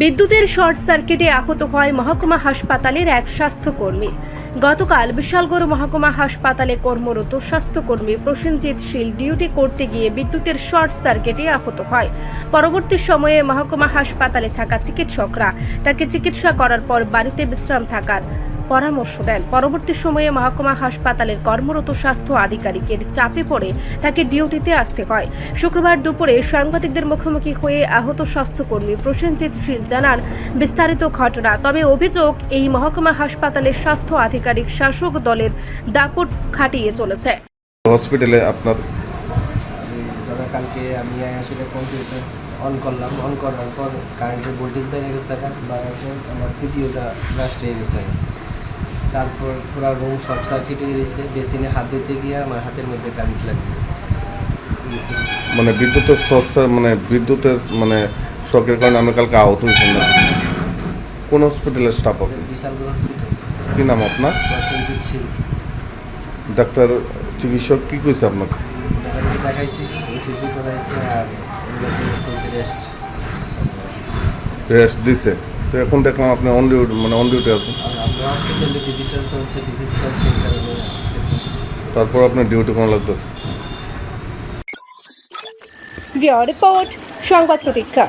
বিদ্যুতের শর্ট সার্কিটে আহত হয় মহকুমা হাসপাতালের এক স্বাস্থ্যকর্মী। গতকাল বিশালগড় মহকুমা হাসপাতালে কর্মরত স্বাস্থ্যকর্মী প্রসেনজিৎ শীল ডিউটি করতে গিয়ে বিদ্যুতের শর্ট সার্কিটে আহত হয়। পরবর্তী সময়ে মহকুমা হাসপাতালে থাকা চিকিৎসকরা তাকে চিকিৎসা করার পর বাড়িতে বিশ্রাম থাকার পরামর্শ দেন। পরবর্তী সময়ে মহকুমা হাসপাতালের কর্মরত স্বাস্থ্য আধিকারিকের চাপে পড়ে তাকে ডিউটিতে আসতে হয়। শুক্রবার দুপুরে সাংবাদিকদের মুখোমুখি হয়ে আহত স্বাস্থ্যকর্মী প্রসেনজিৎ শীল জানান বিস্তারিত ঘটনা। তবে অভিযোগ এই মহকুমা হাসপাতালের স্বাস্থ্য আধিকারিক শাসক দলের দাপট খাটিয়ে চলেছে। হসপিটালে আপনার ধরো কালকে আমি আসলে কম্পিউটার অন করলাম। অন করার পর কারেন্টের ভোল্টেজ বেড়ে গেছে আমার সিপিউটা ব্রাস্ট হয়ে গেছে। তারপর পুরো রুম শর্ট সার্কিট হয়ে গেছে বেসিনে হাত দিতে গিয়ে আমার হাতের মধ্যে কারেন্ট লাগছে। মানে বিদ্যুতের শর্ট মানে বিদ্যুতের মানে শকের কারণে আমি কালকে আহত হয়েছেন না কোন হসপিটালের স্টাফ আপনি? বিশালগড় হসপিটাল কি নাম আপনার? ডাক্তার চিকিৎসক কি কইছে আপনাকে? দেখাইছি করাইছে আর রেস্ট রেস্ট দিছে? তো এখন দেখলাম আপনি অন ডিউটি মানে অন ডিউটি আছেন। তারপর আপনার ডিউটি কোনো লাগতেছে? রিপোর্ট, সংবাদ প্রতীক্ষা।